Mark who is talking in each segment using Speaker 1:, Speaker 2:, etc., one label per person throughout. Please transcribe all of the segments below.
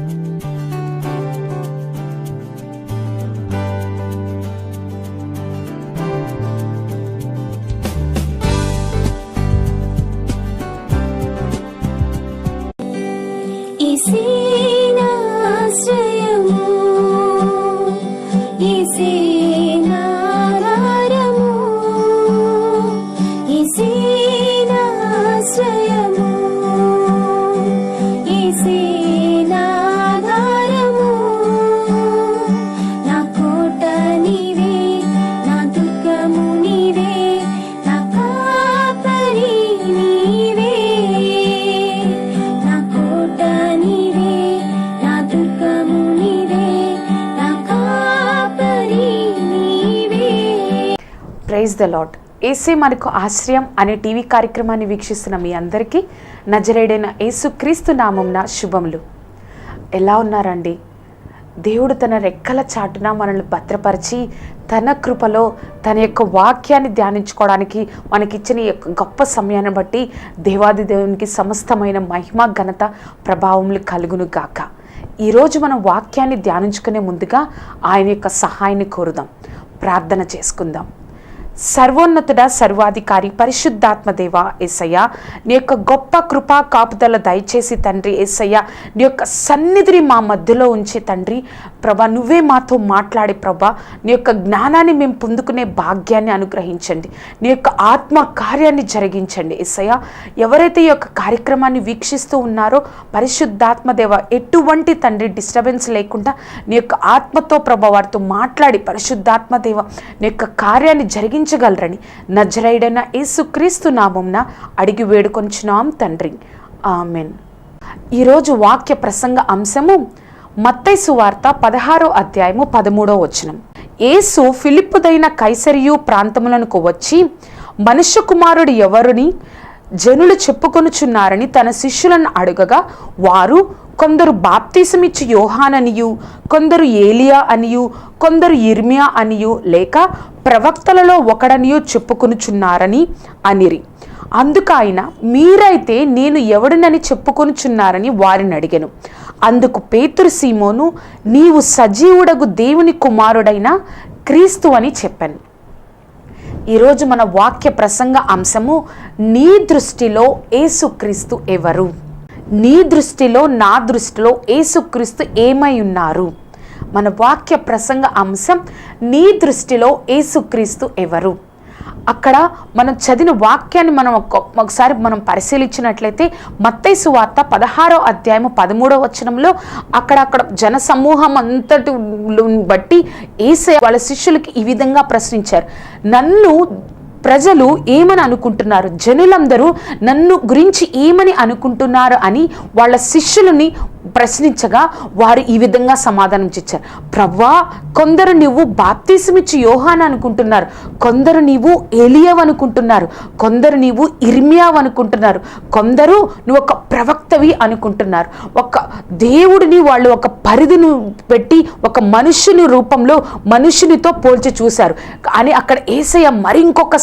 Speaker 1: Thank you. ఏసే మనకు ఆశ్రయం అనే టీవీ కార్యక్రమాన్ని వీక్షిస్తున్న మీ అందరికీ నజరేడైన యేసుక్రీస్తు నామంన శుభములు. ఎలా ఉన్నారండి? దేవుడు తన రెక్కల చాటున మనల్ని భద్రపరిచి తన కృపలో తన యొక్క వాక్యాన్ని ధ్యానించుకోవడానికి మనకిచ్చిన యొక్క గొప్ప సమయాన్ని బట్టి దేవాది దేవునికి సమస్తమైన మహిమ ఘనత ప్రభావములు కలుగును గాక. ఈరోజు మనం వాక్యాన్ని ధ్యానించుకునే ముందుగా ఆయన యొక్క సహాయాన్ని కోరుదాం. ప్రార్థన చేసుకుందాం. సర్వోన్నతుడ సర్వాధికారి పరిశుద్ధాత్మదేవ ఏసయ్య. నీ యొక్క గొప్ప కృపా కాపుదల దయచేసి తండ్రి ఏసయ్య. నీ యొక్క సన్నిధిని మా మధ్యలో ఉంచి తండ్రి ప్రభా నువ్వే మాతో మాట్లాడే ప్రభా. నీ యొక్క జ్ఞానాన్ని మేము పొందుకునే భాగ్యాన్ని అనుగ్రహించండి. నీ యొక్క ఆత్మ కార్యాన్ని జరిగించండి ఏసయ్య. ఎవరైతే ఈ యొక్క కార్యక్రమాన్ని వీక్షిస్తూ ఉన్నారో పరిశుద్ధాత్మదేవ ఎటువంటి తండ్రి డిస్టర్బెన్స్ లేకుండా నీ యొక్క ఆత్మతో ప్రభా వారితో మాట్లాడి పరిశుద్ధాత్మదేవ నీ యొక్క కార్యాన్ని జరిగించగలరని నజరైడన యేసుక్రీస్తు నామంన అడిగి వేడుకొంచున్నాం తండ్రి. ఆమెన్. ఈరోజు వాక్య ప్రసంగ అంశము మత్తైసు వార్త పదహారో అధ్యాయము పదమూడో వచనం. యేసు ఫిలిప్పుదైన కైసరియు ప్రాంతములకు వచ్చి మనుష్య కుమారుడు ఎవరుని జనులు చెప్పుకొనుచున్నారని తన శిష్యులను అడగగా వారు కొందరు బాప్తీసమిచ్చి యోహాననియు కొందరు ఏలియా అనియు కొందరు ఇర్మియా అనియు లేక ప్రవక్తలలో ఒకడనియు చెప్పుకొనుచున్నారని అనిరి. అందుకు ఆయన మీరైతే నేను ఎవడినని చెప్పుకొనుచున్నారని వారిని అడిగాను. అందుకు పేతురు సీమోను నీవు సజీవుడగు దేవుని కుమారుడైన క్రీస్తు అని చెప్పాను. ఈరోజు మన వాక్య ప్రసంగ అంశము నీ దృష్టిలో ఏసుక్రీస్తు ఎవరు? నీ దృష్టిలో నా దృష్టిలో ఏసుక్రీస్తు ఏమై ఉన్నారు? మన వాక్య ప్రసంగ అంశం నీ దృష్టిలో ఏసుక్రీస్తు ఎవరు? అక్కడ మనం చదివిన వాక్యాన్ని మనం ఒక్క- ఒకసారి మనం పరిశీలించినట్లయితే మత్తైసు వార్త పదహారో అధ్యాయము పదమూడో వచనంలో అక్కడ అక్కడ జన సమూహం అంతటి బట్టి ఏసే వాళ్ళ శిష్యులకి ఈ విధంగా ప్రశ్నించారు. నన్ను ప్రజలు ఏమని అనుకుంటున్నారు? జనులందరూ నన్ను గురించి ఏమని అనుకుంటున్నారు అని వాళ్ళ శిష్యులని ప్రశ్నించగా వారు ఈ విధంగా సమాధానం ఇచ్చారు ప్రవ్వా కొందరు నువ్వు బాప్తీసమిచ్చి యోహాన్ అనుకుంటున్నారు. కొందరు నీవు ఏలియవ్ అనుకుంటున్నారు. కొందరు నీవు ఇర్మియావ్ అనుకుంటున్నారు. కొందరు నువ్వు ఒక ప్రవక్తవి అనుకుంటున్నారు. ఒక దేవుడిని వాళ్ళు ఒక పరిధిని పెట్టి ఒక మనుషుని రూపంలో మనుషునితో పోల్చి చూశారు. అని అక్కడ ఏసయ్య మరి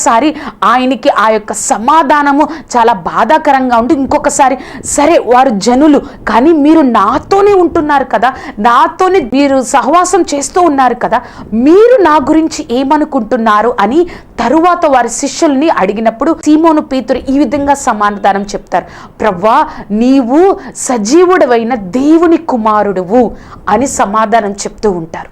Speaker 1: ఇంకొకసారి ఆయనకి ఆ యొక్క సమాధానము చాలా బాధాకరంగా ఉండి ఇంకొకసారి సరే వారు జనులు కానీ మీరు నాతోనే ఉంటున్నారు కదా నాతోనే మీరు సహవాసం చేస్తూ ఉన్నారు కదా మీరు నా గురించి ఏమనుకుంటున్నారు అని తరువాత వారి శిష్యుల్ని అడిగినప్పుడు సీమోను పేతురు ఈ విధంగా సమాధానం చెప్తారు. ప్రవ్వా నీవు సజీవుడవైన దేవుని కుమారుడువు అని సమాధానం చెప్తూ ఉంటారు.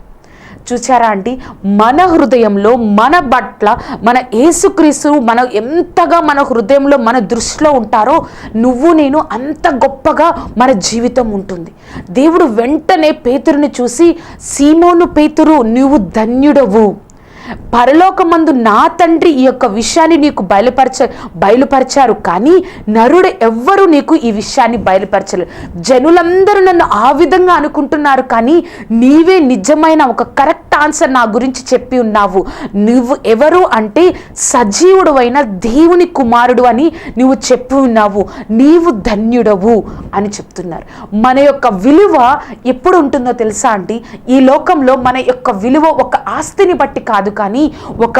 Speaker 1: చూసారా అండి? మన హృదయంలో మన పట్ల మన యేసుక్రీస్తు మన ఎంతగా మన హృదయంలో మన దృష్టిలో ఉంటారో నువ్వు నేను అంత గొప్పగా మన జీవితం ఉంటుంది. దేవుడు వెంటనే పేతురుని చూసి సీమోను పేతురు నువ్వు ధన్యుడవు. పరలోకమందు నా తండ్రి ఈ యొక్క విషయాన్ని నీకు బయలుపరచ బయలుపరిచారు. కానీ నరుడు ఎవ్వరూ నీకు ఈ విషయాన్ని బయలుపరచలేదు. జనులందరూ నన్ను ఆ విధంగా అనుకుంటున్నారు కానీ నీవే నిజమైన ఒక కరెక్ట్ ఆన్సర్ నా గురించి చెప్పి ఉన్నావు. నువ్వు ఎవరు అంటే సజీవుడు అయిన దేవుని కుమారుడు అని నువ్వు చెప్పి ఉన్నావు. నీవు ధన్యుడవు అని చెప్తున్నారు. మన యొక్క విలువ ఎప్పుడు ఉంటుందో తెలుసా అండి? ఈ లోకంలో మన యొక్క విలువ ఒక ఆస్తిని బట్టి కాదు. కానీ ఒక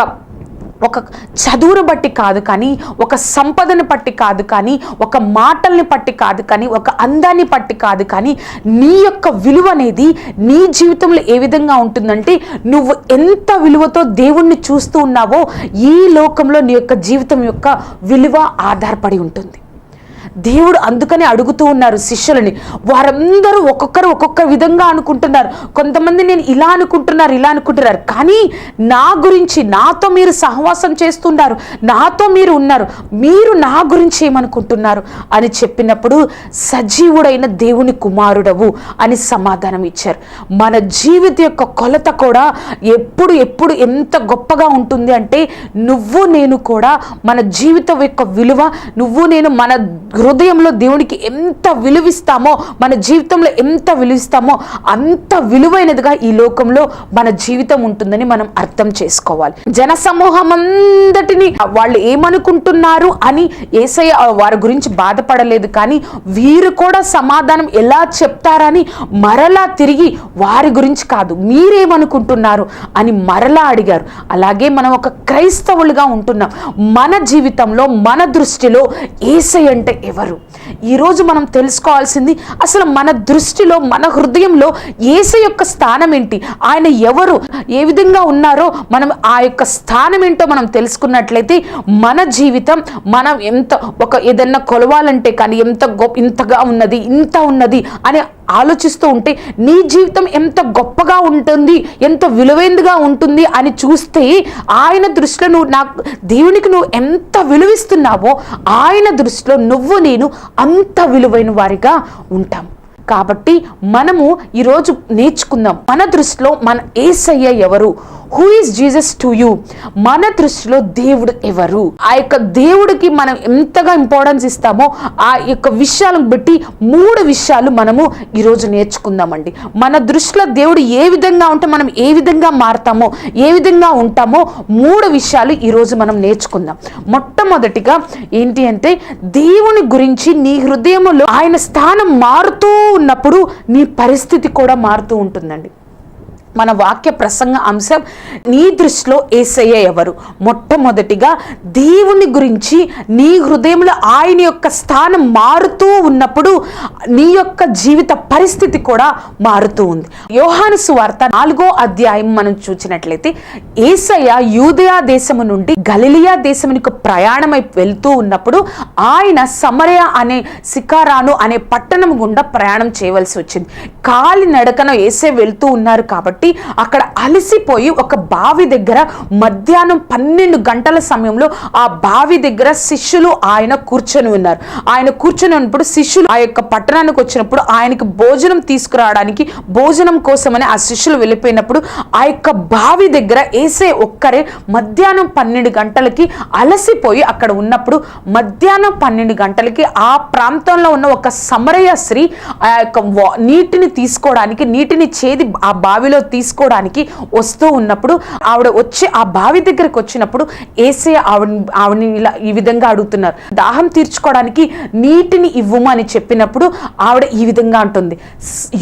Speaker 1: ఒక చదువును బట్టి కాదు కానీ ఒక సంపదను బట్టి కాదు కానీ ఒక మాటల్ని బట్టి కాదు కానీ ఒక అందాన్ని బట్టి కాదు కానీ నీ యొక్క విలువ అనేది నీ జీవితంలో ఏ విధంగా ఉంటుందంటే నువ్వు ఎంత విలువతో దేవుణ్ణి చూస్తూ ఉన్నావో ఈ లోకంలో నీ యొక్క జీవితం యొక్క విలువ ఆధారపడి ఉంటుంది. దేవుడు అందుకని అడుగుతూ ఉన్నారు శిష్యులని. వారందరూ ఒక్కొక్కరు ఒక్కొక్క విధంగా అనుకుంటున్నారు. కొంతమంది నేను ఇలా అనుకుంటున్నారు ఇలా అనుకుంటున్నారు. కానీ నా గురించి నాతో మీరు సహవాసం చేస్తున్నారు. నాతో మీరు ఉన్నారు. మీరు నా గురించి ఏమనుకుంటున్నారు? అని చెప్పినప్పుడు సజీవుడైన దేవుని కుమారుడవు అని సమాధానం ఇచ్చారు. మన జీవిత యొక్క కొలత కూడా ఎప్పుడు ఎప్పుడు ఎంత గొప్పగా ఉంటుంది అంటే నువ్వు నేను కూడా మన జీవితం యొక్క విలువ నువ్వు నేను మన హృదయంలో దేవునికి ఎంత విలువిస్తామో మన జీవితంలో ఎంత విలువిస్తామో అంత విలువైనదిగా ఈ లోకంలో మన జీవితం ఉంటుందని మనం అర్థం చేసుకోవాలి. జన సమూహం అందటిని వాళ్ళు ఏమనుకుంటున్నారు అని ఏసయ్య వారి గురించి బాధపడలేదు కానీ వీరు కూడా సమాధానం ఎలా చెప్తారని మరలా తిరిగి వారి గురించి కాదు మీరేమనుకుంటున్నారు అని మరలా అడిగారు. అలాగే మనం ఒక క్రైస్తవులుగా ఉంటున్నాం. మన జీవితంలో మన దృష్టిలో ఏసై అంటే ఎవరు? ఈరోజు మనం తెలుసుకోవాల్సింది అసలు మన దృష్టిలో మన హృదయంలో ఏసై యొక్క స్థానం ఏంటి? ఆయన ఎవరు? ఏ విధంగా ఉన్నారో మనం ఆ యొక్క స్థానం ఏంటో మనం తెలుసుకున్నట్లయితే మన జీవితం మనం ఎంత ఒక ఏదన్నా కొలవాలంటే కానీ ఎంత గొప్ప ఇంతగా ఉన్నది ఇంత ఉన్నది అని ఆలోచిస్తూ ఉంటే నీ జీవితం ఎంత గొప్పగా ఉంటుంది ఎంత విలువైనదిగా ఉంటుంది అని చూస్తే ఆయన దృష్టిలో నువ్వు నాకు దేవునికి నువ్వు ఎంత విలువిస్తున్నావో ఆయన దృష్టిలో నువ్వు నేను అంత విలువైన వారిగా ఉంటాం. కాబట్టి మనము ఈరోజు నేర్చుకుందాం. మన దృష్టిలో మన ఏసయ్య ఎవరు? Who is Jesus to you మన దృష్టిలో దేవుడు ఎవరు? ఆ యొక్క దేవుడికి మనం ఎంతగా ఇంపార్టెన్స్ ఇస్తామో ఆ యొక్క విషయాలను బట్టి మూడు విషయాలు మనము ఈరోజు నేర్చుకుందామండి. మన దృష్టిలో దేవుడు ఏ విధంగా ఉంటే మనం ఏ విధంగా మారుతామో ఏ విధంగా ఉంటామో మూడు విషయాలు ఈరోజు మనం నేర్చుకుందాం. మొట్టమొదటిగా ఏంటి అంటే దేవుని గురించి నీ హృదయంలో ఆయన స్థానం మారుతూ ఉన్నప్పుడు నీ పరిస్థితి కూడా మారుతూ ఉంటుందండి. మన వాక్య ప్రసంగ అంశం నీ దృష్టిలో ఏసయ్య ఎవరు? మొట్టమొదటిగా దేవుని గురించి నీ హృదయంలో ఆయన యొక్క స్థానం మారుతూ ఉన్నప్పుడు నీ యొక్క జీవిత పరిస్థితి కూడా మారుతూ ఉంది. యోహాను సువార్త నాలుగో అధ్యాయం మనం చూసినట్లయితే ఏసయ్య యూదయా దేశము నుండి గలిలియా దేశమునికి ప్రయాణమై వెళ్తూ ఉన్నప్పుడు ఆయన సమరయ అనే సికారాను అనే పట్టణం గుండా ప్రయాణం చేయవలసి వచ్చింది. కాలి నడకన ఏసే వెళ్తూ ఉన్నారు కాబట్టి అక్కడ అలసిపోయి ఒక బావి దగ్గర మధ్యాహ్నం పన్నెండు గంటల సమయంలో ఆ బావి దగ్గర శిష్యులు ఆయన కూర్చొని ఉన్నారు. ఆయన కూర్చొని ఉన్నప్పుడు శిష్యులు ఆ యొక్క పట్టణానికి వచ్చినప్పుడు ఆయనకి భోజనం తీసుకురావడానికి భోజనం కోసమని ఆ శిష్యులు వెళ్ళిపోయినప్పుడు ఆ యొక్క బావి దగ్గర ఏసే ఒక్కరే మధ్యాహ్నం పన్నెండు గంటలకి అలసిపోయి అక్కడ ఉన్నప్పుడు మధ్యాహ్నం పన్నెండు గంటలకి ఆ ప్రాంతంలో ఉన్న ఒక సమరయ స్త్రీ ఆ యొక్క నీటిని తీసుకోవడానికి నీటిని చేది ఆ బావిలో తీసుకోవడానికి వస్తూ ఉన్నప్పుడు ఆవిడ వచ్చి ఆ బావి దగ్గరకు వచ్చినప్పుడు ఏసే ఆవిడ ఆవిడని ఇలా ఈ విధంగా అడుగుతున్నారు. దాహం తీర్చుకోవడానికి నీటిని ఇవ్వమని చెప్పినప్పుడు ఆవిడ ఈ విధంగా అంటుంది.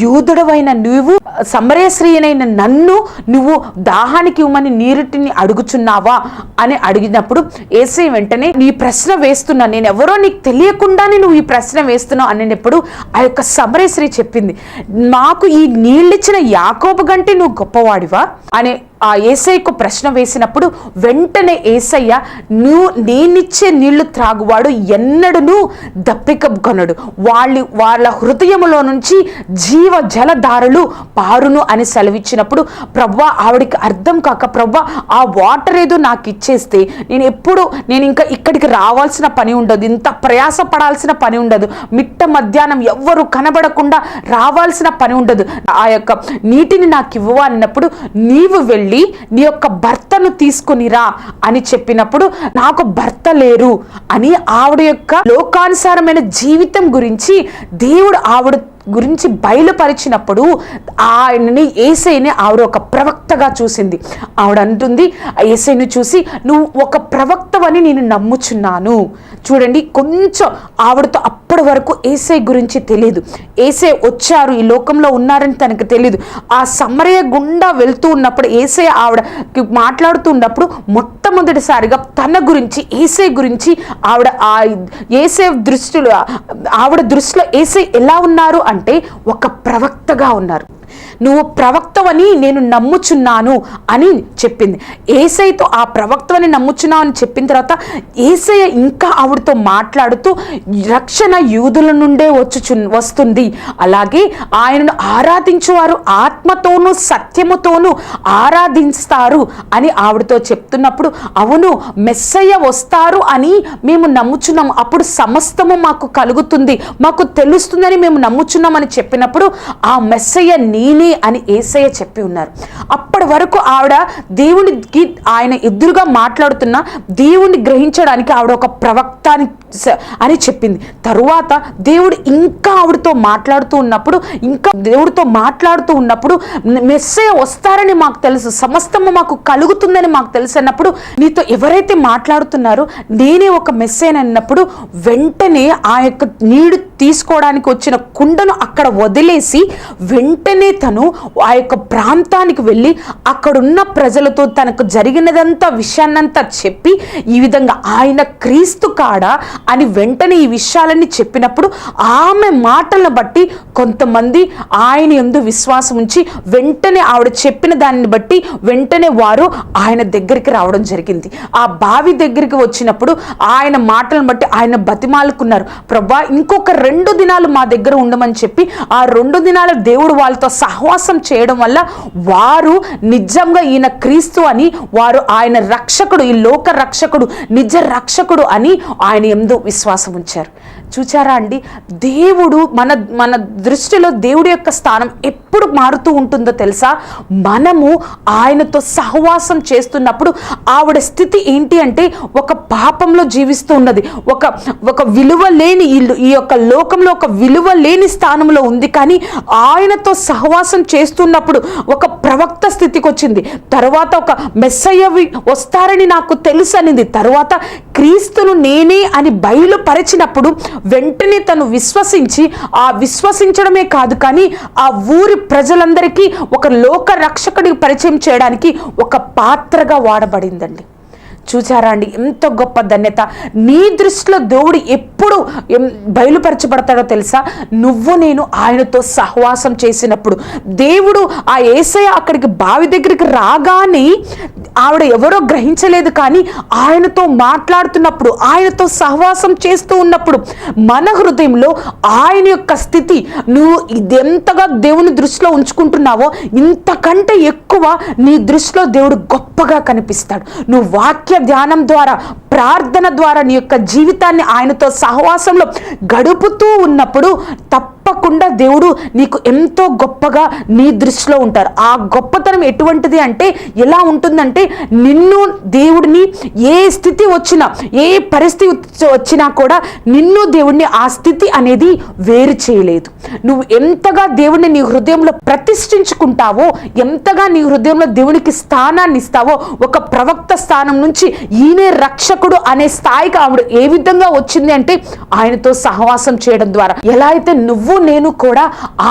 Speaker 1: యూదుడవైన నువ్వు సమరేశ్రీయనైన నన్ను నువ్వు దాహానికి ఇవ్వమని నీరుటిని అడుగుచున్నావా? అని అడిగినప్పుడు ఏసే వెంటనే నీ ప్రశ్న వేస్తున్నా నేను ఎవరో నీకు తెలియకుండానే నువ్వు ఈ ప్రశ్న వేస్తున్నావు అనేటప్పుడు ఆ యొక్క సమరేశ్రీ చెప్పింది. నాకు ఈ నీళ్ళిచ్చిన యాకోబు గంటే నువ్వు గొప్పవాడివా? అనే ఆ ఏసయ్యకు ప్రశ్న వేసినప్పుడు వెంటనే ఏసయ్య నువ్వు నేనిచ్చే నీళ్ళు త్రాగువాడు ఎన్నడూ దప్పిక వాళ్ళు వాళ్ళ వాళ్ళ హృదయములో నుంచి జీవ జలధారలు పారును అని సెలవిచ్చినప్పుడు ప్రవ్వా ఆవిడికి అర్థం కాక ప్రవ్వా ఆ వాటర్ ఏదో నాకు ఇచ్చేస్తే నేను ఎప్పుడు నేను ఇంకా ఇక్కడికి రావాల్సిన పని ఉండదు. ఇంత ప్రయాస పడాల్సిన పని ఉండదు. మిట్ట మధ్యాహ్నం ఎవ్వరు కనబడకుండా రావాల్సిన పని ఉండదు. ఆ యొక్క నీటిని నాకు ఇవ్వు అన్నప్పుడు నీవు వెళ్ళి నీ యొక్క భర్తను తీసుకుని రా అని చెప్పినప్పుడు నాకు భర్త లేరు అని ఆవిడ యొక్క లోకానుసారమైన జీవితం గురించి దేవుడు ఆవిడ గురించి బయలుపరిచినప్పుడు ఆయనని ఏసైని ఆవిడ ఒక ప్రవక్తగా చూసింది. ఆవిడ అంటుంది ఆ ఏసైని చూసి నువ్వు ఒక ప్రవక్తవని నేను నమ్ముచున్నాను. చూడండి కొంచెం ఆవిడతో అప్పటి వరకు ఏసై గురించి తెలియదు ఏసై వచ్చారు ఈ లోకంలో ఉన్నారని తనకు తెలియదు ఆ సమరయ గుండా వెళ్తూ ఉన్నప్పుడు ఏసై ఆవిడ మాట్లాడుతున్నప్పుడు మొట్టమొదటిసారిగా తన గురించి ఏసై గురించి ఆవిడ ఆ ఏసే దృష్టిలో ఆవిడ దృష్టిలో ఏసై ఎలా ఉన్నారు అంటే ఒక ప్రవక్తగా ఉన్నారు. నువ్వు ప్రవక్తవని నేను నమ్ముచున్నాను అని చెప్పింది. ఏసైతో ఆ ప్రవక్తవని నమ్ముచున్నావు అని చెప్పిన తర్వాత ఏసయ్య ఇంకా ఆవిడతో మాట్లాడుతూ రక్షణ యూదుల నుండే వచ్చుచు వస్తుంది. అలాగే ఆయనను ఆరాధించేవారు ఆత్మతోనూ సత్యముతోనూ ఆరాధిస్తారు అని ఆవిడతో చెప్తున్నప్పుడు అవును మెస్సయ్య వస్తారు అని మేము నమ్ముచున్నాం. అప్పుడు సమస్తము మాకు కలుగుతుంది మాకు తెలుస్తుందని మేము నమ్ముచున్నామని చెప్పినప్పుడు ఆ మెస్సయ్య నేనే అని ఏసయ్య చెప్పి ఉన్నారు. అప్పటి వరకు ఆవిడ దేవునికి ఆయన ఎదురుగా మాట్లాడుతున్న దేవుణ్ణి గ్రహించడానికి ఆవిడ ఒక ప్రవక్త అని అని చెప్పింది. తరువాత దేవుడు ఇంకా ఆవిడతో మాట్లాడుతూ ఉన్నప్పుడు ఇంకా దేవుడితో మాట్లాడుతూ ఉన్నప్పుడు మెస్సే వస్తారని మాకు తెలుసు. సమస్తము మాకు కలుగుతుందని మాకు తెలుసు అన్నప్పుడు నీతో ఎవరైతే మాట్లాడుతున్నారో నేనే ఒక మెస్సేని అన్నప్పుడు వెంటనే ఆ యొక్క నీడు తీసుకోవడానికి వచ్చిన కుండను అక్కడ వదిలేసి వెంటనే తను ఆ యొక్క ప్రాంతానికి వెళ్ళి అక్కడున్న ప్రజలతో తనకు జరిగినదంతా విషయాన్నంతా చెప్పి ఈ విధంగా ఆయన క్రీస్తు కాడ అని వెంటనే ఈ విషయాలన్నీ చెప్పినప్పుడు ఆమె మాటలను బట్టి కొంతమంది ఆయన ఎందు విశ్వాసం ఉంచి వెంటనే ఆవిడ చెప్పిన దానిని బట్టి వెంటనే వారు ఆయన దగ్గరికి రావడం జరిగింది. ఆ బావి దగ్గరికి వచ్చినప్పుడు ఆయన మాటలను బట్టి ఆయన బతిమాలుకున్నారు. ప్రభా ఇంకొక రెండు దినాలు మా దగ్గర ఉండమని చెప్పి ఆ రెండు దినాలు దేవుడు వాళ్ళతో సహవాసం చేయడం వల్ల వారు నిజంగా ఈయన క్రీస్తు అని వారు ఆయన రక్షకుడు ఈ లోక రక్షకుడు నిజ రక్షకుడు అని ఆయన ఎందు విశ్వాసం ఉంచారు చూచారా అండి? దేవుడు మన మన దృష్టిలో దేవుడి యొక్క స్థానం ఎప్పుడు మారుతూ ఉంటుందో తెలుసా? మనము ఆయనతో సహవాసం చేస్తున్నప్పుడు ఆవిడ స్థితి ఏంటి అంటే ఒక పాపంలో జీవిస్తూ ఉన్నది. ఒక ఒక విలువ లేని ఇల్లు ఈ యొక్క లోకంలో ఒక విలువ లేని స్థానంలో ఉంది కానీ ఆయనతో సహవాసం చేస్తున్నప్పుడు ఒక ప్రవక్త స్థితికి వచ్చింది. తర్వాత ఒక మెస్సయ్యవి వస్తారని నాకు తెలుసు అనింది తర్వాత క్రీస్తును నేనే అని బయలుపరిచినప్పుడు వెంటనే తను విశ్వసించి ఆ విశ్వసించడమే కాదు కానీ ఆ ఊరి ప్రజలందరికీ ఒక లోక రక్షకుడికి పరిచయం చేయడానికి ఒక పాత్రగా వాడబడిందండి. చూచారా అండి? ఎంత గొప్ప ధన్యత. నీ దృష్టిలో దేవుడు ఎప్పుడు బయలుపరచబడతాడో తెలుసా? నువ్వు నేను ఆయనతో సహవాసం చేసినప్పుడు. దేవుడు ఆ ఏసయ అక్కడికి బావి దగ్గరికి రాగానే ఆవిడ ఎవరో గ్రహించలేదు కానీ ఆయనతో మాట్లాడుతున్నప్పుడు ఆయనతో సహవాసం చేస్తూ ఉన్నప్పుడు మన హృదయంలో ఆయన యొక్క స్థితి నువ్వు ఇదెంతగా దేవుని దృష్టిలో ఉంచుకుంటున్నావో ఇంతకంటే ఎక్కువ నీ దృష్టిలో దేవుడు గొప్పగా కనిపిస్తాడు. నువ్వు వాక్య ధ్యానం ద్వారా ప్రార్థన ద్వారా నీ యొక్క జీవితాన్ని ఆయనతో సహవాసంలో గడుపుతూ ఉన్నప్పుడు తప్పకుండా దేవుడు నీకు ఎంతో గొప్పగా నీ దృష్టిలో ఉంటారు. ఆ గొప్పతనం ఎటువంటిది అంటే ఎలా ఉంటుందంటే నిన్ను దేవుడిని ఏ స్థితి వచ్చినా ఏ పరిస్థితి వచ్చినా కూడా నిన్ను దేవుడిని ఆ స్థితి అనేది వేరు చేయలేదు. నువ్వు ఎంతగా దేవుడిని నీ హృదయంలో ప్రతిష్ఠించుకుంటావో ఎంతగా నీ హృదయంలో దేవునికి స్థానాన్ని ఇస్తావో ఒక ప్రవక్త స్థానం నుంచి ఈయనే రక్షకుడు అనే స్థాయికి ఆవిడ ఏ విధంగా వచ్చింది అంటే ఆయనతో సహవాసం చేయడం ద్వారా. ఎలా అయితే నువ్వు నేను కూడా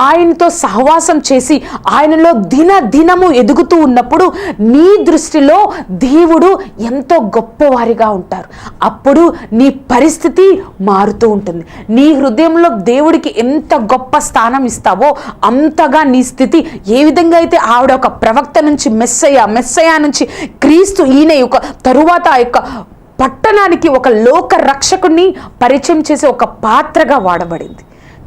Speaker 1: ఆయనతో సహవాసం చేసి ఆయనలో దిన దినము ఎదుగుతూ ఉన్నప్పుడు నీ దృష్టిలో దేవుడు ఎంతో గొప్పవారిగా ఉంటారు. అప్పుడు నీ పరిస్థితి మారుతూ ఉంటుంది. నీ హృదయంలో దేవుడికి ఎంత గొప్ప స్థానం ఇస్తావో అంతగా నీ స్థితి ఏ విధంగా అయితే ఆవిడ ఒక ప్రవక్త నుంచి మెస్సయ్య మెస్సయ్య నుంచి క్రీస్తు ఈయన యొక్క తరువాత ఆ యొక్క పట్టణానికి ఒక లోక రక్షకుణ్ణి పరిచయం చేసే ఒక పాత్రగా వాడబడింది.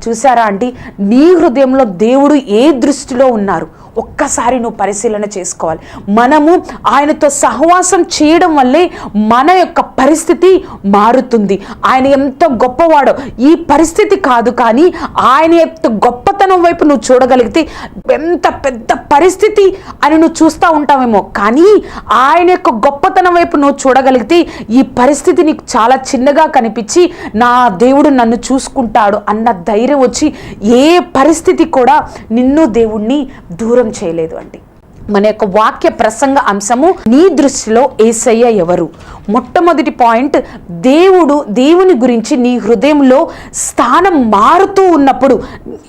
Speaker 1: చూసారా అంటే? నీ హృదయంలో దేవుడు ఏ దృష్టిలో ఉన్నారు? ఒక్కసారి నువ్వు పరిశీలన చేసుకోవాలి. మనము ఆయనతో సహవాసం చేయడం వల్లే మన యొక్క పరిస్థితి మారుతుంది. ఆయన ఎంత గొప్పవాడో ఈ పరిస్థితి కాదు కానీ ఆయన యొక్క గొప్పతనం వైపు నువ్వు చూడగలిగితే ఎంత పెద్ద పరిస్థితి అని నువ్వు చూస్తూ ఉంటావేమో. కానీ ఆయన యొక్క గొప్పతనం వైపు నువ్వు చూడగలిగితే ఈ పరిస్థితి నీకు చాలా చిన్నగా కనిపించి నా దేవుడు నన్ను చూసుకుంటాడు అన్న ధైర్యం ధైర్యం వచ్చి ఏ పరిస్థితి కూడా నిన్ను దేవుణ్ణి దూరం చేయలేదు అండి. మన యొక్క వాక్య ప్రసంగ అంశము నీ దృష్టిలో ఏసయ్య ఎవరు? మొట్టమొదటి పాయింట్ దేవుడు దేవుని గురించి నీ హృదయంలో స్థానం మారుతూ ఉన్నప్పుడు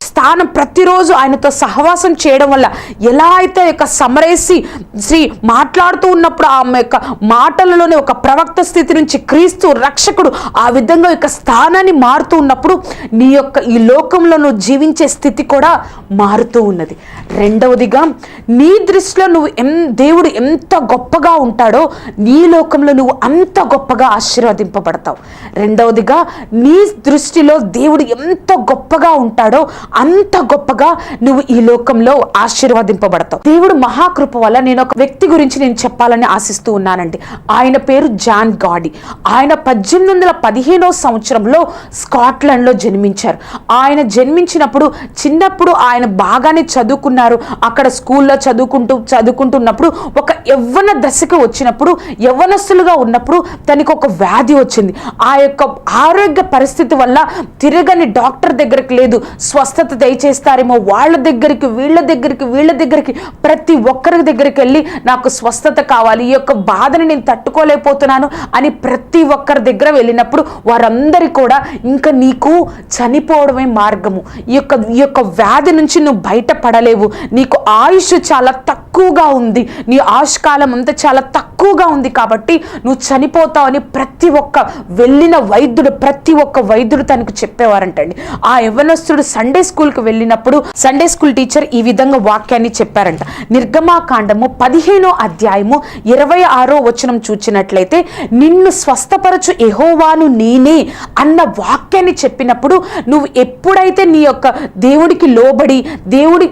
Speaker 1: స్థానం ప్రతిరోజు ఆయనతో సహవాసం చేయడం వల్ల ఎలా అయితే యొక్క సమరేసి శ్రీ మాట్లాడుతూ ఉన్నప్పుడు ఆమె యొక్క మాటలలోనే ఒక ప్రవక్త స్థితి నుంచి క్రీస్తు రక్షకుడు ఆ విధంగా యొక్క స్థానాన్ని మారుతూ ఉన్నప్పుడు నీ యొక్క ఈ లోకంలో నువ్వు జీవించే స్థితి కూడా మారుతూ ఉన్నది. రెండవదిగా నీ దృష్టి దృష్టిలో నువ్వు ఎం దేవుడు ఎంత గొప్పగా ఉంటాడో నీ లోకంలో నువ్వు అంత గొప్పగా ఆశీర్వదింపబడతావు. రెండవదిగా నీ దృష్టిలో దేవుడు ఎంత గొప్పగా ఉంటాడో అంత గొప్పగా నువ్వు ఈ లోకంలో ఆశీర్వదింపబడతావు. దేవుడు మహాకృప వల్ల నేను ఒక వ్యక్తి గురించి నేను చెప్పాలని ఆశిస్తూ ఉన్నానండి. ఆయన పేరు జాన్ గాడి. ఆయన పద్దెనిమిది వందల పదిహేనో సంవత్సరంలో స్కాట్లాండ్లో జన్మించారు. ఆయన జన్మించినప్పుడు చిన్నప్పుడు ఆయన బాగానే చదువుకున్నారు. అక్కడ స్కూల్లో చదువుకుంటూ చదువుకుంటున్నప్పుడు ఒక యవ్వన దశకు వచ్చినప్పుడు యవ్వనస్తులుగా ఉన్నప్పుడు తనకు ఒక వ్యాధి వచ్చింది. ఆ యొక్క ఆరోగ్య పరిస్థితి వల్ల తిరగని డాక్టర్ దగ్గరికి లేదు. స్వస్థత దయచేస్తారేమో వాళ్ళ దగ్గరికి వీళ్ళ దగ్గరికి వీళ్ళ దగ్గరికి ప్రతి ఒక్కరి దగ్గరికి వెళ్ళి నాకు స్వస్థత కావాలి ఈ యొక్క బాధని నేను తట్టుకోలేకపోతున్నాను అని ప్రతి ఒక్కరి దగ్గర వెళ్ళినప్పుడు వారందరి కూడా ఇంకా నీకు చనిపోవడమే మార్గము. ఈ యొక్క ఈ యొక్క వ్యాధి నుంచి నువ్వు బయటపడలేవు. నీకు ఆయుష్ చాలా తక్కువ తక్కువగా ఉంది. నీ ఆయుష్కాలం అంతా చాలా తక్కువగా ఉంది కాబట్టి నువ్వు చనిపోతావని ప్రతి ఒక్క వెళ్ళిన వైద్యుడు ప్రతి ఒక్క వైద్యుడు తనకు చెప్పేవారంటండి. ఆ యవనస్తుడు సండే స్కూల్కి వెళ్ళినప్పుడు సండే స్కూల్ టీచర్ ఈ విధంగా వాక్యాన్ని చెప్పారంట. నిర్గమాకాండము పదిహేనో అధ్యాయము ఇరవై ఆరో వచనం చూచినట్లయితే నిన్ను స్వస్థపరచు ఎహోవాను నేనే అన్న వాక్యాన్ని చెప్పినప్పుడు నువ్వు ఎప్పుడైతే నీ యొక్క దేవుడికి లోబడి దేవుడి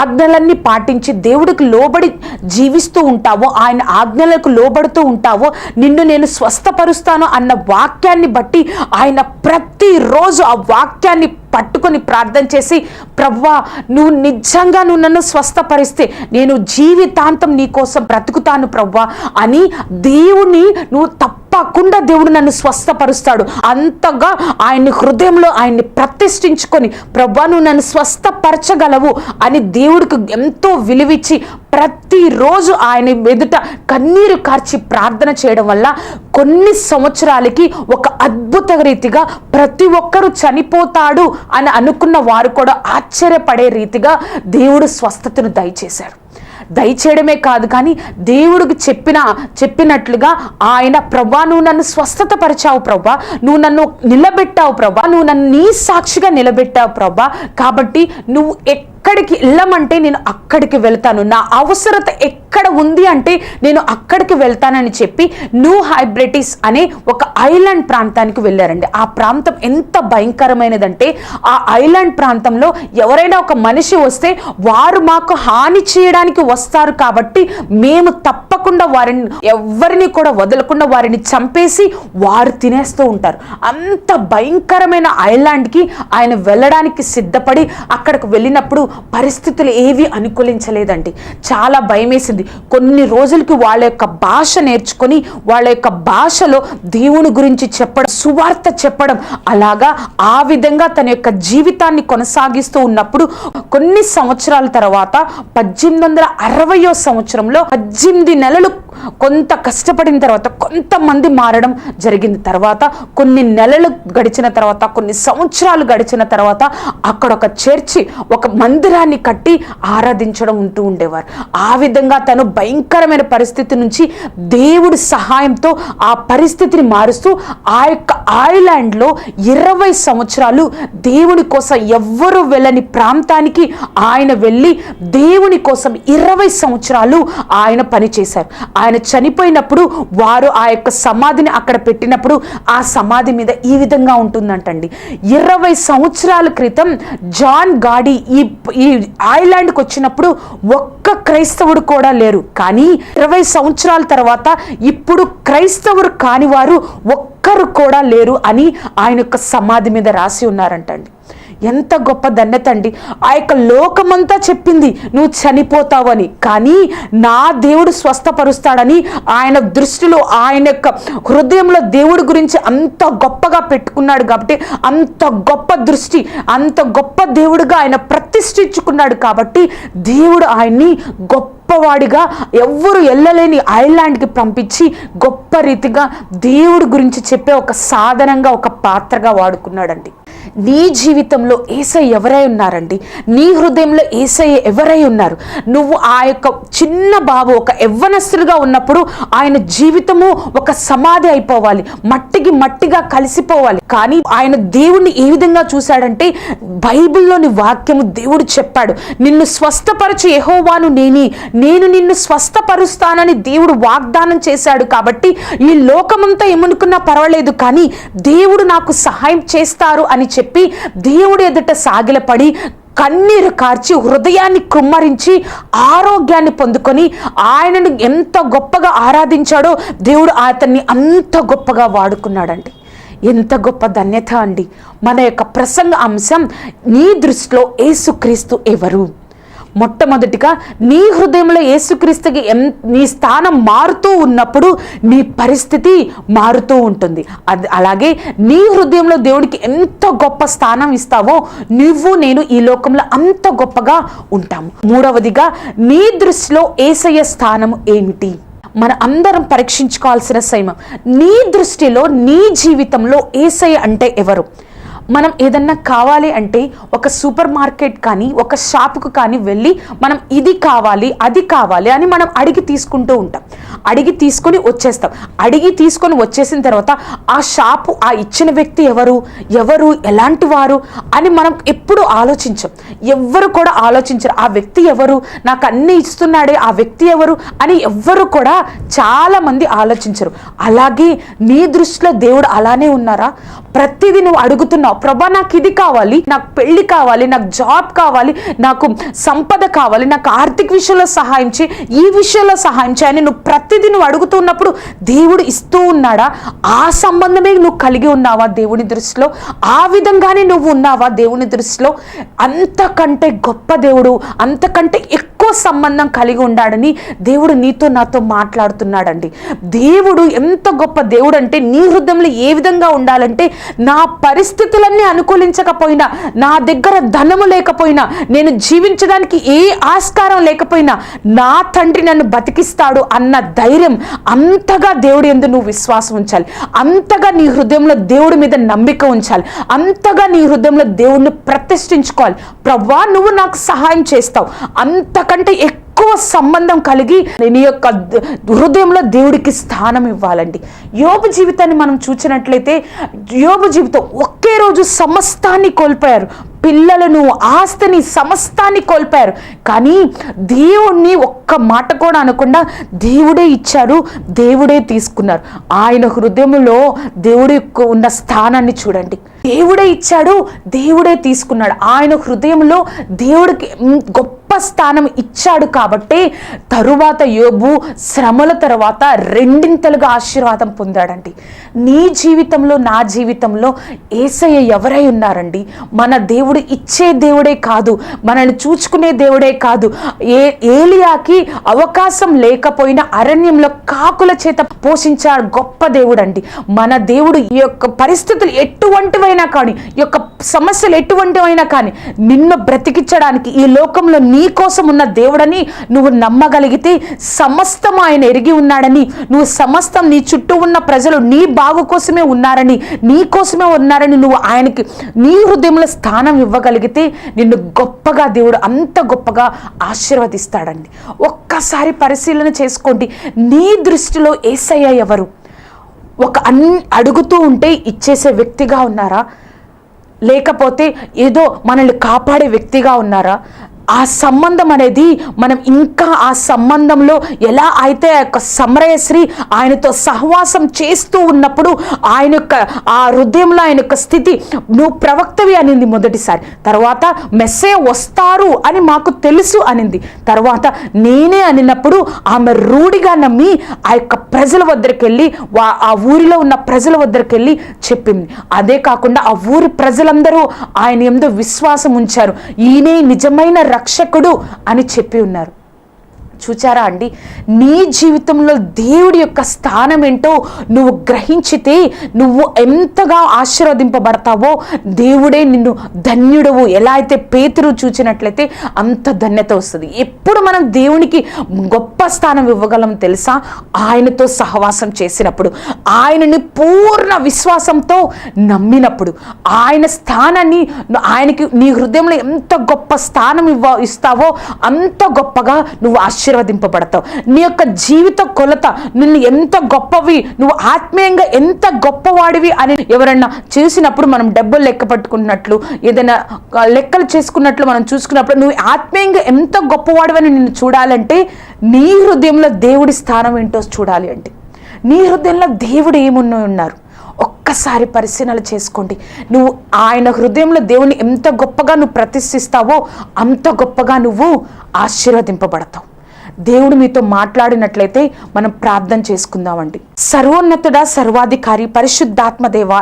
Speaker 1: ఆజ్ఞలన్నీ పాటించి దేవుడికి లోబడి జీవిస్తూ ఉంటావో ఆయన ఆజ్ఞలకు లోబడుతూ ఉంటావో నిన్ను నేను స్వస్థపరుస్తాను అన్న వాక్యాన్ని బట్టి ఆయన ప్రతిరోజు ఆ వాక్యాన్ని పట్టుకొని ప్రార్థన చేసి ప్రవ్వా నువ్వు నిజంగా నువ్వు నన్ను స్వస్థపరిస్తే నేను జీవితాంతం నీ కోసం బ్రతుకుతాను ప్రవ్వా. అని దేవుని నువ్వు తప్పకుండా దేవుడు నన్ను స్వస్థపరుస్తాడు. అంతగా ఆయన్ని హృదయంలో ఆయన్ని ప్రతిష్ఠించుకొని ప్రవ్వా నువ్వు నన్ను స్వస్థపరచగలవు అని దేవుడికి ఎంతో విలువిచ్చి ప్రతిరోజు ఆయన ఎదుట కన్నీరు కార్చి ప్రార్థన చేయడం వల్ల కొన్ని సంవత్సరాలకి ఒక అద్భుత రీతిగా ప్రతి ఒక్కరూ చనిపోతాడు. అని అనుకున్న వారు కూడా ఆశ్చర్యపడే రీతిగా దేవుడు స్వస్థతను దయచేశాడు. దయచేయడమే కాదు కానీ దేవుడికి చెప్పిన చెప్పినట్లుగా ఆయన ప్రభా నువ్వు నన్ను స్వస్థత పరిచావు ప్రభా నువ్వు నన్ను నిలబెట్టావు ప్రభా నువ్వు నన్ను నీ సాక్షిగా నిలబెట్టావు ప్రభా కాబట్టి నువ్వు ఎక్కడికి వెళ్ళమంటే నేను అక్కడికి వెళ్తాను. నా అవసరత ఎక్కడ ఉంది అంటే నేను అక్కడికి వెళ్తానని చెప్పి న్యూ హైబ్రిటిస్ అనే ఒక ఐలాండ్ ప్రాంతానికి వెళ్ళారండి. ఆ ప్రాంతం ఎంత భయంకరమైనదంటే ఆ ఐలాండ్ ప్రాంతంలో ఎవరైనా ఒక మనిషి వస్తే వారు మాకు హాని చేయడానికి వస్తారు కాబట్టి మేము తప్పకుండా వారిని ఎవరిని కూడా వదలకుండా వారిని చంపేసి వారు తినేస్తూ ఉంటారు. అంత భయంకరమైన ఐలాండ్కి ఆయన వెళ్ళడానికి సిద్ధపడి అక్కడికి వెళ్ళినప్పుడు పరిస్థితులు ఏవి అనుకూలించలేదండి. చాలా భయమేసింది. కొన్ని రోజులకి వాళ్ళ యొక్క భాష నేర్చుకొని వాళ్ళ యొక్క భాషలో దేవుని గురించి చెప్పడం సువార్త చెప్పడం అలాగా ఆ విధంగా తన యొక్క జీవితాన్ని కొనసాగిస్తూ ఉన్నప్పుడు కొన్ని సంవత్సరాల తర్వాత పద్దెనిమిది వందల అరవయో సంవత్సరంలో పద్దెనిమిది నెలలు కొంత కష్టపడిన తర్వాత కొంతమంది మారడం జరిగింది. తర్వాత కొన్ని నెలలు గడిచిన తర్వాత కొన్ని సంవత్సరాలు గడిచిన తర్వాత అక్కడ ఒక చర్చి ఒక మంది మందిరాన్ని కట్టి ఆరాధించడం ఉంటూ ఉండేవారు. ఆ విధంగా తను భయంకరమైన పరిస్థితి నుంచి దేవుడి సహాయంతో ఆ పరిస్థితిని మారుస్తూ ఆ యొక్క ఐలాండ్లో ఇరవై సంవత్సరాలు దేవుని కోసం ఎవ్వరు వెళ్ళని ప్రాంతానికి ఆయన వెళ్ళి దేవుని కోసం ఇరవై సంవత్సరాలు ఆయన పనిచేశారు ఆయన చనిపోయినప్పుడు వారు ఆ యొక్క సమాధిని అక్కడ పెట్టినప్పుడు ఆ సమాధి మీద ఈ విధంగా ఉంటుందంటండి. ఇరవై సంవత్సరాల క్రితం జాన్ గాడి ఈ ఈ ఐలాండ్కి వచ్చినప్పుడు ఒక్క క్రైస్తవుడు కూడా లేరు. కానీ ఇరవై సంవత్సరాల తర్వాత ఇప్పుడు క్రైస్తవుడు కాని వారు ఒక్కరు కూడా లేరు అని ఆయన యొక్క సమాధి మీద రాసి ఉన్నారంటండి. ఎంత గొప్ప ధన్యత అండి. ఆ యొక్క లోకమంతా చెప్పింది నువ్వు చనిపోతావని. కానీ నా దేవుడు స్వస్థపరుస్తాడని ఆయన దృష్టిలో ఆయన యొక్క హృదయంలో దేవుడి గురించి అంత గొప్పగా పెట్టుకున్నాడు కాబట్టి అంత గొప్ప దృష్టి అంత గొప్ప దేవుడిగా ఆయన ప్రతిష్ఠించుకున్నాడు కాబట్టి దేవుడు ఆయన్ని గొప్పవాడిగా ఎవ్వరు వెళ్ళలేని ఐలాండ్కి పంపించి గొప్ప రీతిగా దేవుడి గురించి చెప్పే ఒక సాధనంగా ఒక పాత్రగా వాడుకున్నాడండి. నీ జీవితంలో ఏసై ఎవరై ఉన్నారండి? నీ హృదయంలో ఏసై ఎవరై ఉన్నారు? నువ్వు ఆ యొక్క చిన్న బాబు ఒక యవ్వనస్తులుగా ఉన్నప్పుడు ఆయన జీవితము ఒక సమాధి అయిపోవాలి. మట్టికి మట్టిగా కలిసిపోవాలి. కానీ ఆయన దేవుణ్ణి ఏ విధంగా చూశాడంటే బైబిల్లోని వాక్యము దేవుడు చెప్పాడు నిన్ను స్వస్థపరచు యెహోవాను నేని. నేను నిన్ను స్వస్థపరుస్తానని దేవుడు వాగ్దానం చేశాడు కాబట్టి ఈ లోకమంతా ఏమనుకున్నా పర్వాలేదు. కానీ దేవుడు నాకు సహాయం చేస్తారు అని చెప్పి దేవుడి ఎదుట సాగిలపడి కన్నీరు కార్చి హృదయాన్ని కుమ్మరించి ఆరోగ్యాన్ని పొందుకొని ఆయనను ఎంత గొప్పగా ఆరాధించాడో దేవుడు అతన్ని అంత గొప్పగా వాడుకున్నాడండి. ఎంత గొప్ప ధన్యత అండి. మన యొక్క ప్రసంగ అంశం నీ దృష్టిలో ఏసుక్రీస్తు ఎవరు? మొట్టమొదటిగా నీ హృదయంలో యేసుక్రీస్తుకి ఎం నీ స్థానం మారుతూ ఉన్నప్పుడు నీ పరిస్థితి మారుతూ ఉంటుంది. అది అలాగే నీ హృదయంలో దేవుడికి ఎంత గొప్ప స్థానం ఇస్తావో నువ్వు నేను ఈ లోకంలో అంత గొప్పగా ఉంటాము. మూడవదిగా నీ దృష్టిలో ఏసయ్య స్థానం ఏమిటి? మన అందరం పరీక్షించుకోవాల్సిన సైమం. నీ దృష్టిలో నీ జీవితంలో ఏసయ్య అంటే ఎవరు? మనం ఏదన్నా కావాలి అంటే ఒక సూపర్ మార్కెట్ కానీ ఒక షాపుకు కానీ వెళ్ళి మనం ఇది కావాలి అది కావాలి అని మనం అడిగి తీసుకుంటూ ఉంటాం. అడిగి తీసుకొని వచ్చేస్తాం. అడిగి తీసుకొని వచ్చేసిన తర్వాత ఆ షాపు ఆ ఇచ్చిన వ్యక్తి ఎవరు ఎవరు ఎలాంటి వారు అని మనం ఎప్పుడు ఆలోచించం. ఎవ్వరు కూడా ఆలోచించరు ఆ వ్యక్తి ఎవరు? నాకు అన్ని ఇస్తున్నాడే ఆ వ్యక్తి ఎవరు? అని ఎవ్వరు కూడా చాలామంది ఆలోచించరు. అలాగే నీ దృష్టిలో దేవుడు అలానే ఉన్నారా? ప్రతిదీ నువ్వు అడుగుతున్నావు. ప్రభా నాకు ఇది కావాలి నాకు పెళ్ళి కావాలి నాకు జాబ్ కావాలి నాకు సంపద కావాలి నాకు ఆర్థిక విషయంలో సహాయం చేయి ఈ విషయంలో సహాయం చేయని నువ్వు ప్రతిదీ నువ్వు అడుగుతున్నప్పుడు దేవుడు ఇస్తూ ఉన్నాడా? ఆ సంబంధమే నువ్వు కలిగి ఉన్నావా దేవుని దృష్టిలో? ఆ విధంగానే నువ్వు ఉన్నావా దేవుని దృష్టిలో? అంతకంటే గొప్ప దేవుడు అంతకంటే ఎక్కువ సంబంధం కలిగి ఉండాడని దేవుడు నీతో నాతో మాట్లాడుతున్నాడండి. దేవుడు ఎంత గొప్ప దేవుడు అంటే నీ హృదయంలో ఏ విధంగా ఉండాలంటే నా పరిస్థితులన్నీ అనుకూలించకపోయినా నా దగ్గర ధనము లేకపోయినా నేను జీవించడానికి ఏ ఆస్కారం లేకపోయినా నా తండ్రి నన్ను బతికిస్తాడు అన్న ధైర్యం అంతగా దేవుడు ఎందు నువ్వు విశ్వాసం ఉంచాలి. అంతగా నీ హృదయంలో దేవుడి మీద నమ్మిక ఉంచాలి. అంతగా నీ హృదయంలో దేవుడిని ప్రతిష్ఠించుకోవాలి. ప్రవ్వా నువ్వు నాకు సహాయం చేస్తావు. అంతగా అంతకంటే ఎక్కువ సంబంధం కలిగి నీ యొక్క హృదయంలో దేవుడికి స్థానం ఇవ్వాలండి. యోబు జీవితాన్ని మనం చూసినట్లయితే యోబు జీవితం ఒకే రోజు సమస్తాన్ని కోల్పోయారు. పిల్లలను ఆస్తిని సమస్తాన్ని కోల్పోయారు. కానీ దేవుణ్ణి ఒక్క మాట కూడా అనకుండా దేవుడే ఇచ్చారు దేవుడే తీసుకున్నారు. ఆయన హృదయంలో దేవుడి ఉన్న స్థానాన్ని చూడండి. దేవుడే ఇచ్చాడు దేవుడే తీసుకున్నాడు. ఆయన హృదయంలో దేవుడికి గొప్ప గొప్ప స్థానం ఇచ్చాడు కాబట్టి తరువాత యోబు శ్రమల తర్వాత రెండింతలుగా ఆశీర్వాదం పొందాడండి. నీ జీవితంలో నా జీవితంలో ఏసయ్య ఎవరై ఉన్నారండి? మన దేవుడు ఇచ్చే దేవుడే కాదు మనల్ని చూచుకునే దేవుడే కాదు. ఏ ఏలియాకి అవకాశం లేకపోయినా అరణ్యంలో కాకుల చేత పోషించాడు గొప్ప దేవుడు అండి మన దేవుడు ఈ యొక్క పరిస్థితులు ఎటువంటివైనా కానీ ఈ యొక్క సమస్యలు ఎటువంటివైనా కానీ నిన్ను బ్రతికించడానికి ఈ లోకంలో నీ కోసం ఉన్న దేవుడని నువ్వు నమ్మగలిగితే సమస్తం ఆయన ఎరిగి ఉన్నాడని నువ్వు సమస్తం నీ చుట్టూ ఉన్న ప్రజలు నీ బాగు కోసమే ఉన్నారని నీ కోసమే ఉన్నారని నువ్వు ఆయనకి నీ హృదయంలో స్థానం ఇవ్వగలిగితే నిన్ను గొప్పగా దేవుడు అంత గొప్పగా ఆశీర్వదిస్తాడండి. ఒక్కసారి పరిశీలన చేసుకోండి. నీ దృష్టిలో ఏసయ్య ఎవరు? ఒక అన్ అడుగుతూ ఉంటే ఇచ్చేసే వ్యక్తిగా ఉన్నారా? లేకపోతే ఏదో మనల్ని కాపాడే వ్యక్తిగా ఉన్నారా? ఆ సంబంధం అనేది మనం ఇంకా ఆ సంబంధంలో ఎలా అయితే ఆ యొక్క సమరయశ్రీ ఆయనతో సహవాసం చేస్తూ ఉన్నప్పుడు ఆయన యొక్క ఆ హృదయంలో ఆయన యొక్క స్థితి నువ్వు ప్రవక్తవి అనింది మొదటిసారి. తర్వాత మెస్సే వస్తారు అని మాకు తెలుసు అనింది. తర్వాత నేనే అనినప్పుడు ఆమె రూఢిగా నమ్మి ఆ యొక్క ప్రజల వద్దరికి వెళ్ళి వా- ఆ ఊరిలో ఉన్న ప్రజల వద్దరికి వెళ్ళి చెప్పింది. అదే కాకుండా ఆ ఊరి ప్రజలందరూ ఆయన ఎందు విశ్వాసం ఉంచారు. ఈయనే నిజమైన రక్షకుడు అని చెప్పి ఉన్నారు. చూచారా అండి? నీ జీవితంలో దేవుడి యొక్క స్థానం ఏంటో నువ్వు గ్రహించితే నువ్వు ఎంతగా ఆశీర్వదింపబడతావో దేవుడే నిన్ను ధన్యుడవు. ఎలా అయితే పేతురు చూచినట్లయితే అంత ధన్యత వస్తుంది. ఎప్పుడు మనం దేవునికి గొప్ప స్థానం ఇవ్వగలం తెలుసా? ఆయనతో సహవాసం చేసినప్పుడు ఆయనని పూర్ణ విశ్వాసంతో నమ్మినప్పుడు ఆయన స్థానాన్ని ఆయనకి నీ హృదయంలో ఎంత గొప్ప స్థానం ఇవ్వ ఇస్తావో అంత గొప్పగా నువ్వు ఆశీర్వదింపబడతావు. నీ యొక్క జీవిత కొలత నిన్ను ఎంత గొప్పవి నువ్వు ఆత్మీయంగా ఎంత గొప్పవాడివి అని ఎవరన్నా చేసినప్పుడు మనం డబ్బులు లెక్క పట్టుకున్నట్లు ఏదైనా లెక్కలు చేసుకున్నట్లు మనం చూసుకున్నప్పుడు నువ్వు ఆత్మీయంగా ఎంత గొప్పవాడివని నిన్ను చూడాలంటే నీ హృదయంలో దేవుడి స్థానం ఏంటో చూడాలి అంటే. నీ హృదయంలో దేవుడు ఏమున్నో ఉన్నారు. ఒక్కసారి పరిశీలన చేసుకోండి. నువ్వు ఆయన హృదయంలో దేవుని ఎంత గొప్పగా నువ్వు ప్రతిష్ఠిస్తావో అంత గొప్పగా నువ్వు ఆశీర్వదింపబడతావు. దేవుడు మీతో మాట్లాడినట్లయితే మనం ప్రార్థన చేసుకుందామండి. సర్వోన్నతుడ సర్వాధికారి పరిశుద్ధాత్మ దేవ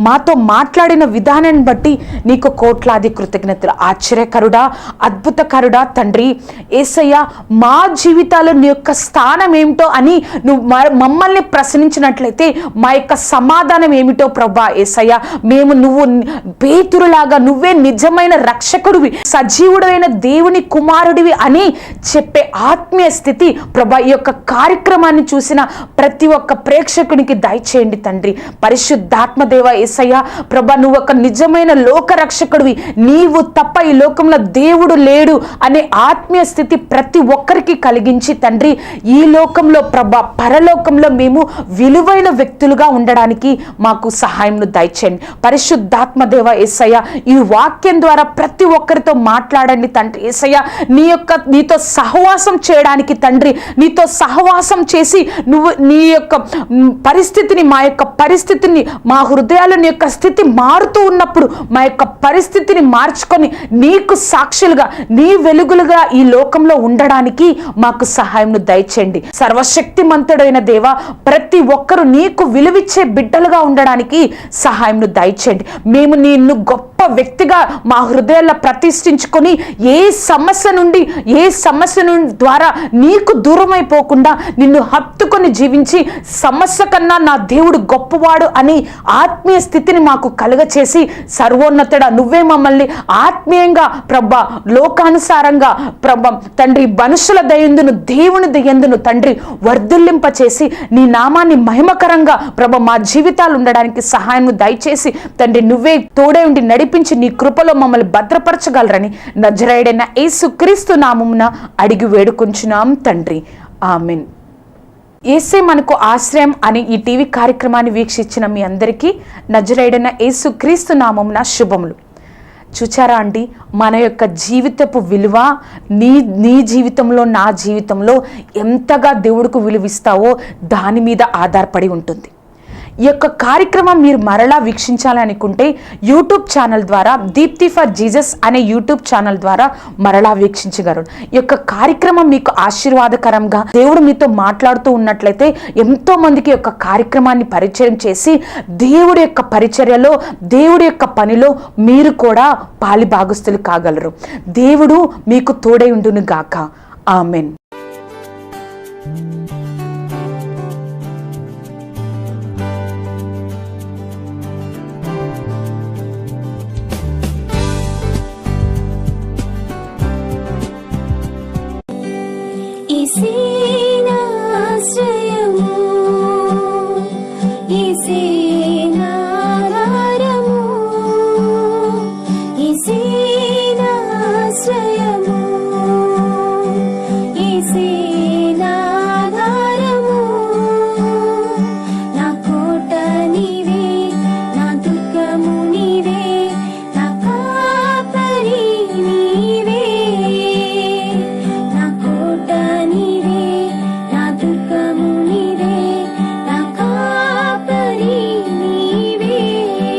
Speaker 1: మాతో మాట్లాడిన విధానాన్ని బట్టి నీకు కోట్లాది కృతజ్ఞతలు. ఆశ్చర్యకరుడా అద్భుతకరుడా తండ్రి ఏసయ్య మా జీవితాల్లో నీ యొక్క స్థానం ఏమిటో అని నువ్వు మమ్మల్ని ప్రశ్నించినట్లయితే మా యొక్క సమాధానం ఏమిటో ప్రభా ఏసయ్య మేము నువ్వు పేతురులాగా నువ్వే నిజమైన రక్షకుడివి సజీవుడైన దేవుని కుమారుడివి అని చెప్పే ఆత్మీయ స్థితి ప్రభా ఈ యొక్క కార్యక్రమాన్ని చూసిన ప్రతి ఒక్క ప్రేక్షకునికి దయచేయండి తండ్రి. పరిశుద్ధాత్మదేవ ఏసయ్య ప్రభా నువ్వు ఒక నిజమైన లోకరక్షకుడివి. నీవు తప్ప ఈ లోకంలో దేవుడు లేడు అనే ఆత్మీయ స్థితి ప్రతి ఒక్కరికి కలిగించి తండ్రి ఈ లోకంలో ప్రభా పరలోకంలో మేము విలువైన వ్యక్తులుగా ఉండడానికి మాకు సహాయంను దయచేయండి. పరిశుద్ధాత్మదేవ ఏసయ్య ఈ వాక్యం ద్వారా ప్రతి ఒక్కరితో మాట్లాడండి తండ్రి. ఏసయ్య నీ యొక్క నీతో సహవాసం చేయడానికి తండ్రి నీతో సహవాసం చేసి నువ్వు నీ యొక్క పరిస్థితిని మా యొక్క పరిస్థితిని మా హృదయాలను యొక్క స్థితి మారుతూ ఉన్నప్పుడు మా యొక్క పరిస్థితిని మార్చుకొని నీకు సాక్షులుగా నీ వెలుగులుగా ఈ లోకంలో ఉండడానికి మాకు సహాయంను దయచేయండి. సర్వశక్తిమంతుడైన దేవ ప్రతి ఒక్కరూ నీకు విలువిచ్చే బిడ్డలుగా ఉండడానికి సహాయంను దయచేయండి. మేము నిన్ను గొప్ప వ్యక్తిగా మా హృదయాల్లో ప్రతిష్ఠించుకొని ఏ సమస్య నుండి ఏ సమస్య నుండి ద్వారా నీకు దూరం అయిపోకుండా నిన్ను హత్తుకొని జీవించి సమస్య కన్నా నా దేవుడు గొప్పవాడు అని ఆత్మీయ స్థితిని మాకు కలుగచేసి సర్వోన్నతుడ నువ్వే మమ్మల్ని ఆత్మీయంగా ప్రభ లోకానుసారంగా ప్రభ తండ్రి మనుషుల దయందును దేవుని దయందును తండ్రి వర్ధుల్లింప చేసి నీ నామాన్ని మహిమకరంగా ప్రభ మా జీవితాలు ఉండడానికి సహాయం దయచేసి తండ్రి నువ్వే తోడే ఉండి నడిపించి నీ కృపలో మమ్మల్ని భద్రపరచగలరని నజరాయుడైన యేసు క్రీస్తు నామమున అడిగి వేడుకొంచున్నాం తండ్రి. ఆమెన్. ఏసే మనకు ఆశ్రయం అనే ఈ టీవీ కార్యక్రమాన్ని వీక్షించిన మీ అందరికీ నజరైడన యేసు క్రీస్తు నామమున శుభములు. చూచారా అండి మన యొక్క జీవితపు విలువ నీ నీ జీవితంలో నా జీవితంలో ఎంతగా దేవుడికి విలువిస్తావో దాని మీద ఆధారపడి ఉంటుంది. ఈ యొక్క కార్యక్రమం మీరు మరలా వీక్షించాలనుకుంటే యూట్యూబ్ ఛానల్ ద్వారా దీప్తి ఫర్ జీజస్ అనే యూట్యూబ్ ఛానల్ ద్వారా మరలా వీక్షించగలరు. ఈ యొక్క కార్యక్రమం మీకు ఆశీర్వాదకరంగా దేవుడు మీతో మాట్లాడుతూ ఉన్నట్లయితే ఎంతో మందికి యొక్క కార్యక్రమాన్ని పరిచయం చేసి దేవుడి యొక్క పరిచర్యలో దేవుడి యొక్క పనిలో మీరు కూడా పాలి భాగస్తులు కాగలరు. దేవుడు మీకు తోడై ఉండును గాక ఆమెన్.